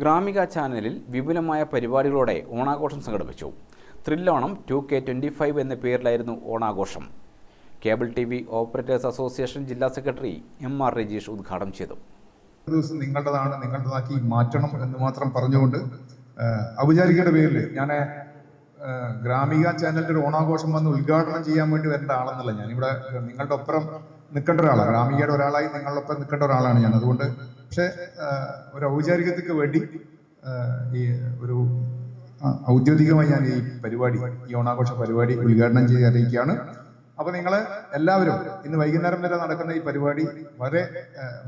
ഗ്രാമിക ചാനലിൽ വിപുലമായ പരിപാടികളോടെ ഓണാഘോഷം സംഘടിപ്പിച്ചു. ത്രില്ലോണം ടു കെ ട്വന്റി ഫൈവ് എന്ന പേരിലായിരുന്നു ഓണാഘോഷം. Cable T V operators association ജില്ലാ സെക്രട്ടറി എം ആർ രജീഷ് ഉദ്ഘാടനം ചെയ്തു. ദിവസം നിങ്ങളുടേതാണ് നിങ്ങളുടേതാക്കി മാറ്റണം എന്ന് മാത്രം പറഞ്ഞുകൊണ്ട് ഔപചാരികയുടെ പേരിൽ ഞാൻ ഗ്രാമിക ചാനലിന്റെ ഒരു ഓണാഘോഷം വന്ന് ഉദ്ഘാടനം ചെയ്യാൻ വേണ്ടി വരേണ്ട ആളെന്നല്ല ഞാനിവിടെ നിങ്ങളുടെ ഒപ്പം നിൽക്കേണ്ട ഒരാളാണ്. ഗ്രാമികയുടെ ഒരാളായി നിങ്ങളൊപ്പം നിൽക്കേണ്ട ഒരാളാണ് ഞാൻ. അതുകൊണ്ട് പക്ഷേ ഒരു ഔപചാരികതയ്ക്ക് വേണ്ടി ഈ ഒരു ഔദ്യോഗികമായി ഞാൻ ഈ പരിപാടി ഈ ഓണാഘോഷ പരിപാടി ഉദ്ഘാടനം ചെയ്ത് അറിയിക്കുകയാണ്. അപ്പോൾ നിങ്ങൾ എല്ലാവരും ഇന്ന് വൈകുന്നേരം വരെ നടക്കുന്ന ഈ പരിപാടി വളരെ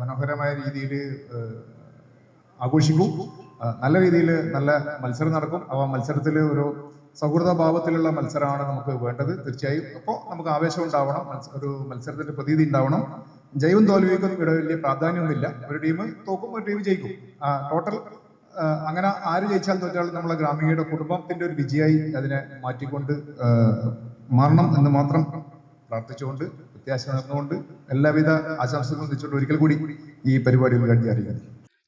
മനോഹരമായ രീതിയിൽ ആഘോഷിക്കും. നല്ല രീതിയിൽ നല്ല മത്സരം നടക്കും. അപ്പോൾ മത്സരത്തിൽ ഒരു സൗഹൃദ ഭാവത്തിലുള്ള മത്സരമാണ് നമുക്ക് വേണ്ടത് തീർച്ചയായും. അപ്പോൾ നമുക്ക് ആവേശം ഉണ്ടാവണം ഒരു മത്സരത്തിന്റെ പ്രതീതി ഉണ്ടാവണം. ജൈവം തോൽവിക്കും ഇവിടെ വലിയ പ്രാധാന്യമൊന്നുമില്ല. ഒരു ടീം തോക്കും ഒരു ടീം ജയിക്കും. ടോട്ടൽ അങ്ങനെ ആര് ജയിച്ചാൽ തോറ്റാലും നമ്മളെ ഗ്രാമീണയുടെ കുടുംബത്തിന്റെ ഒരു വിജയമായി അതിനെ മാറ്റിക്കൊണ്ട് മാറണം എന്ന് മാത്രം പ്രാർത്ഥിച്ചുകൊണ്ട് പ്രത്യാശ നടന്നുകൊണ്ട് എല്ലാവിധ ആശംസകളും വെച്ചുകൊണ്ട് ഒരിക്കൽ കൂടി ഈ പരിപാടി ഉദ്ഘാടനം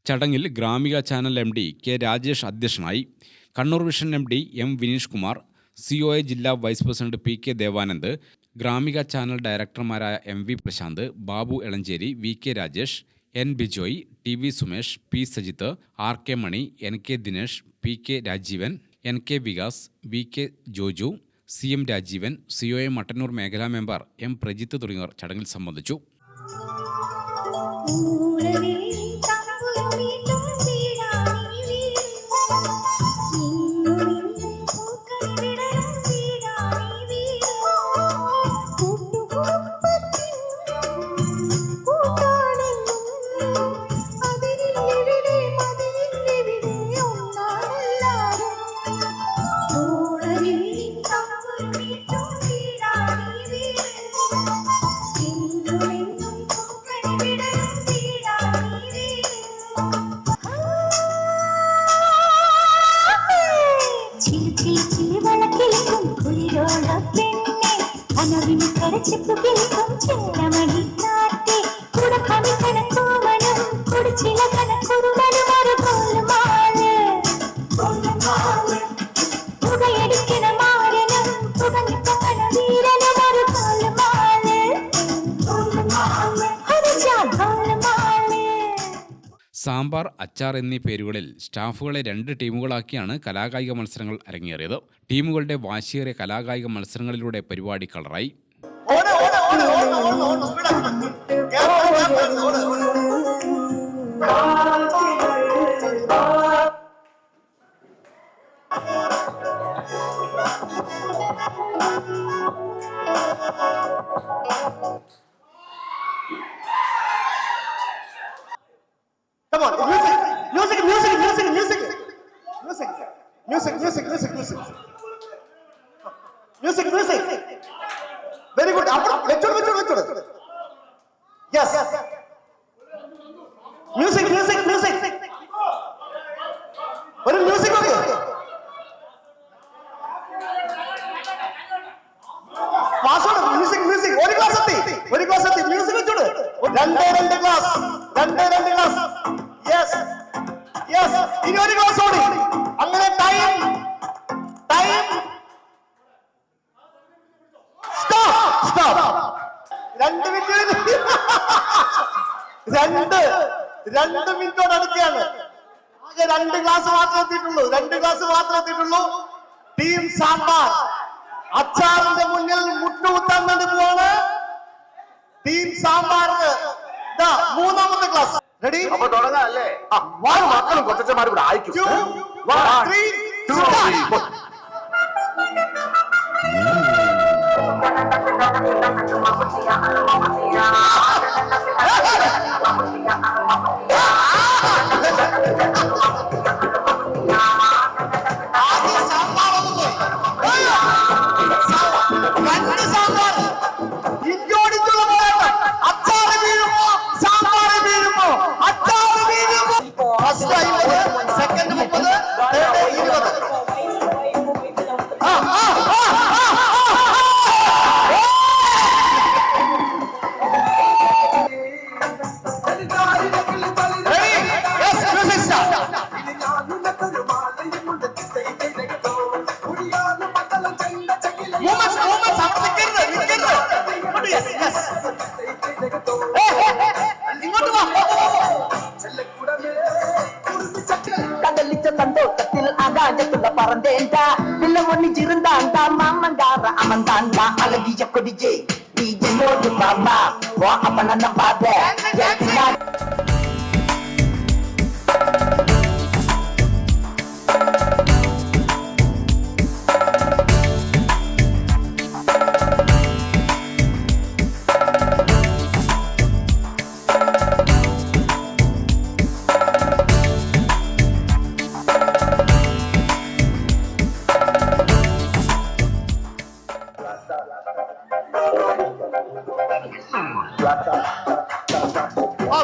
ചടങ്ങിൽ Gramika channel M D K Rajesh അധ്യക്ഷനായി Kannur vision M D M Vineesh Kumar C O A ജില്ലാ vice president P K Devanand Gramika channel ഡയറക്ടർമാരായ M V Prasanth Babu Elanjeri V K Rajesh N Bijoy T V Sumesh P Sajith R K Mani N K Dinesh P K Rajeevan N K Vikas V K Joju C M Rajeevan C O A Mattannur മേഖലാ member M Prajith തുടങ്ങിയവർ ചടങ്ങിൽ സംബന്ധിച്ചു. സാമ്പാർ അച്ചാർ എന്നീ പേരുകളിൽ സ്റ്റാഫുകളെ രണ്ട് ടീമുകളാക്കിയാണ് കലാകായിക മത്സരങ്ങൾ അരങ്ങേറിയത്. ടീമുകളുടെ വാശിയേറിയ കലാകായിക മത്സരങ്ങളിലൂടെ പരിപാടി കളറായി. Come on, music, music, music, music, music, music, music, music, music, music, music, music. Very good అప్పుడు వెచ్చుడు వెచ్చుడు వెచ్చుడు ఎస్ మ్యూజిక్ మ్యూజిక్ രണ്ട് മിനിറ്റ് രണ്ട് രണ്ട് മിനിറ്റോട് അടുക്കുകയാണ് ആകെ രണ്ട് ഗ്ലാസ് മാത്രം എത്തിയിട്ടുള്ളൂ. രണ്ട് ഗ്ലാസ് മാത്രം എത്തിയിട്ടുള്ളൂ. ടീം സാമ്പാർ. അച്ചാറിന്റെ മുന്നിൽ മുട്ടുകുത്താൻ വേണ്ടി പോവാണ്. ടീം സാമ്പാറിന് മൂന്നാമത്തെ ക്ലാസ് റെഡി അപ്പൊ തുടങ്ങാം അല്ലേ? മക്കളും കൊച്ചന്മാരും കൂടെ അയക്കും Kita பறந்தேன்டா. பிள்ளை ஒன்னிச்சு இருந்தான்டா மாமங்கார அமந்தான்டா அழகிய கொடிஜே நீ என்னோடு பாப்பா வா அப்ப நான் பாப்பேன்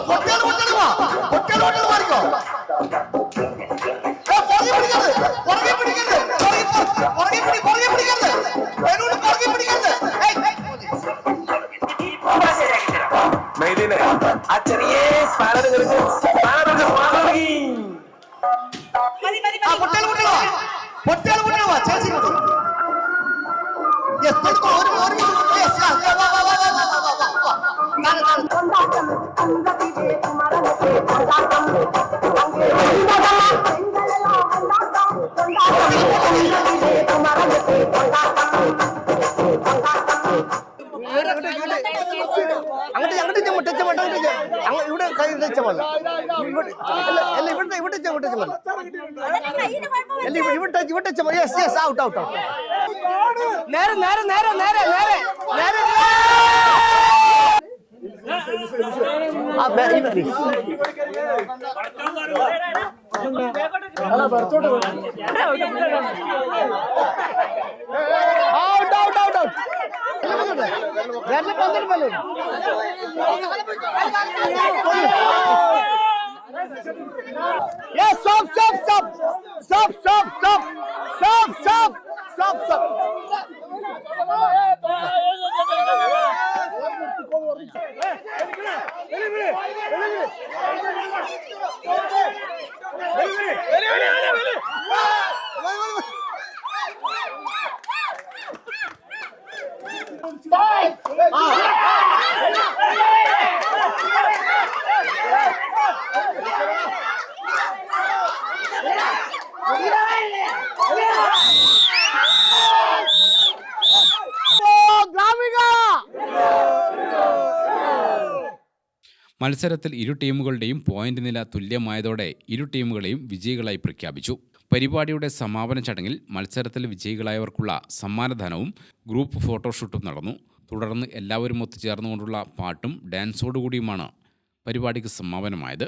പൊട്ടിയാണ് പൊട്ടിയാണ് വാ. പൊട്ടിയാണ് പൊട്ടിയാണ് മാറിക്കോ. പുറകെ പിടിക്കരുത്. പുറകെ പിടിക്കരുത്. പുറകെ പിടി പുറകെ പിടിക്കരുത്. പേരോട് പുറകെ പിടിക്കരുത്. മെയ്ദിനെ ആ ചെറിയ സ്പാനർ കൊടുക്കും. സ്പാനർ കൊടുക്കും പൊട്ടിയാണ് പൊട്ടിയാണ് വാ. ചേച്ചി കൊടുക്കും கொண்டாட்டம் குந்ததிலே மரணத்தை கொண்டாட்டம் அங்கே வந்ததெல்லாம் பெண்களெல்லாம் கொண்டாட்டம் கொண்டாட்டம் குந்ததிலே மரணத்தை கொண்டாட்டம் അങ്ങോട്ട് അങ്ങോട്ട് ചെമ്മ ടച്ചമല്ല അങ്ങ് ഇവിടെ കൈ ടച്ചമല്ല അല്ല ഇവിടെ ഇവിടെ ചെമ്മ ടച്ചമല്ല അല്ല ഇവിടെ ഇവിടെ ടച്ചമ yes yes out out out നേരെ നേരെ നേരെ നേരെ നേരെ നേരെ आप आउट आउट आउट आउट వెళ్ళ పందలు పల్లె ఎస్ సబ్ సబ్ മത്സരത്തിൽ ഇരു ടീമുകളുടെയും പോയിന്റ് നില തുല്യമായതോടെ ഇരു ടീമുകളെയും വിജയികളായി പ്രഖ്യാപിച്ചു. പരിപാടിയുടെ സമാപന ചടങ്ങിൽ മത്സരത്തിൽ വിജയികളായവർക്കുള്ള സമ്മാനദാനവും ഗ്രൂപ്പ് ഫോട്ടോഷൂട്ടും നടന്നു. തുടർന്ന് എല്ലാവരും ഒത്തുചേർന്നുകൊണ്ടുള്ള പാട്ടും ഡാൻസോടുകൂടിയുമാണ് പരിപാടിക്ക് സമാപനമായത്.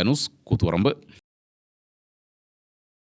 ജാനൂസ് കൂത്തുപറമ്പ്